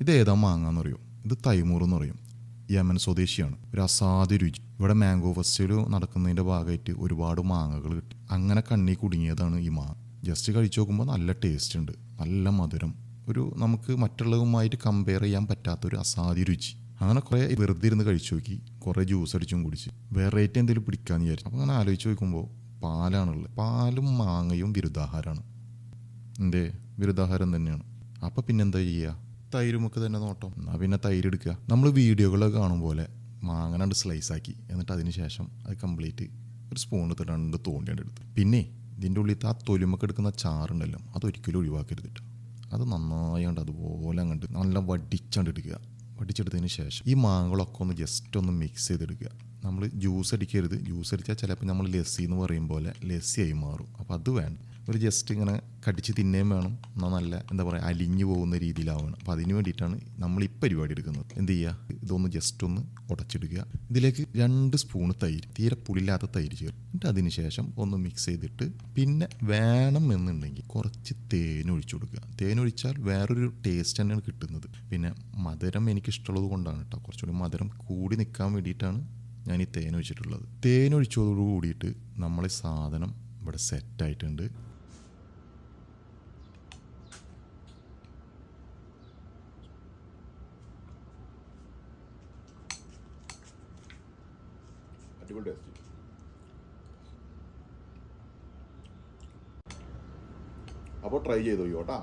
ഇത് ഏതാ മാങ്ങാന്ന് അറിയോ? ഇത് തൈമൂർ എന്ന് പറയും യമൻ സ്വദേശിയാണ്. ഒരു അസാധ്യ രുചി. ഇവിടെ മാംഗോ ഫെസ്റ്റിവൽ നടക്കുന്നതിന്റെ ഭാഗമായിട്ട് ഒരുപാട് മാങ്ങകൾ കിട്ടി. അങ്ങനെ കണ്ണി കുടുങ്ങിയതാണ് ഈ മാങ്ങ. ജസ്റ്റ് കഴിച്ചു നോക്കുമ്പോൾ നല്ല ടേസ്റ്റ് ഉണ്ട്. നല്ല മധുരം. ഒരു നമുക്ക് മറ്റുള്ളതുമായിട്ട് കമ്പയർ ചെയ്യാൻ പറ്റാത്തൊരു അസാധ്യ രുചി. അങ്ങനെ കുറേ വെറുതെ ഇരുന്ന് കഴിച്ചു നോക്കി. കുറേ ജ്യൂസ് അടിച്ചും കുടിച്ച്. വെറൈറ്റി എന്തെങ്കിലും പിടിക്കാമെന്ന് വിചാരിച്ചു. അപ്പോൾ അങ്ങനെ ആലോചിച്ച് നോക്കുമ്പോൾ പാലാണുള്ളത്. പാലും മാങ്ങയും വിരുദ്ധാഹാരമാണ് എന്റെ വിരുദ്ധാഹാരം തന്നെയാണ്. അപ്പോൾ പിന്നെന്താ ചെയ്യുക തൈരുമൊക്കെ തന്നെ നോട്ടം. എന്നാൽ പിന്നെ തൈര് എടുക്കുക. നമ്മൾ വീഡിയോകളൊക്കെ കാണും പോലെ മാങ്ങനാണ്ട് സ്ലൈസ് ആക്കി. എന്നിട്ട് അതിന് ശേഷം അത് കംപ്ലീറ്റ് ഒരു സ്പൂൺ എടുത്തിട്ട് രണ്ട് തോണ്ടിയാണ്ട് എടുത്തു. പിന്നെ ഇതിന്റെ ഉള്ളിൽ ആ തൊലിമൊക്കെ എടുക്കുന്ന ചാറുണ്ടല്ലോ അതൊരിക്കലും ഒഴിവാക്കരുത് അത് അത് നന്നായാണ്ട് അതുപോലെ അങ്ങോട്ട് നല്ല വടിച്ചാണ്ട് എടുക്കുക. വടിച്ചെടുത്തതിന് ശേഷം ഈ മാങ്ങകളൊക്കെ ഒന്ന് ജസ്റ്റ് ഒന്ന് മിക്സ് ചെയ്തെടുക്കുക. നമ്മൾ ജ്യൂസ് അടിക്കരുത്. ജ്യൂസ് അടിച്ചാൽ ചിലപ്പോൾ നമ്മൾ ലസ്സി എന്ന് പറയും പോലെ ലസ്സിയായി മാറും. അപ്പോൾ അത് വേണം ഒരു ജസ്റ്റ് ഇങ്ങനെ കടിച്ച് തിന്നേം വേണം. എന്നാൽ നല്ല എന്താ പറയുക അലിഞ്ഞു പോകുന്ന രീതിയിലാവണം. അപ്പോൾ അതിന് വേണ്ടിയിട്ടാണ് നമ്മൾ ഈ പരിപാടി എടുക്കുന്നത്. എന്ത് ചെയ്യുക ഇതൊന്ന് ജസ്റ്റ് ഒന്ന് ഉടച്ചിടുക ഇതിലേക്ക് രണ്ട് സ്പൂൺ തൈര് തീരെ പുളില്ലാത്ത തൈര് ചേർക്കും എന്നിട്ട് അതിന് ശേഷം ഒന്ന് മിക്സ് ചെയ്തിട്ട് പിന്നെ വേണം എന്നുണ്ടെങ്കിൽ കുറച്ച് തേൻ കൊടുക്കുക. തേൻ ഒഴിച്ചാൽ വേറൊരു ടേസ്റ്റ് തന്നെയാണ് കിട്ടുന്നത്. പിന്നെ മധുരം എനിക്കിഷ്ടമുള്ളത് കൊണ്ടാണ് കേട്ടോ കുറച്ചുകൂടി മധുരം കൂടി നിൽക്കാൻ വേണ്ടിയിട്ടാണ് ഞാൻ ഈ തേൻ ഒഴിച്ചിട്ടുള്ളത്. തേൻ ഒഴിച്ചതോട് കൂടിയിട്ട് നമ്മൾ സാധനം ഇവിടെ സെറ്റായിട്ടുണ്ട്. അടിപൊളി ടേസ്റ്റ്. അപ്പോൾ ട്രൈ ചെയ്തു കേട്ടാ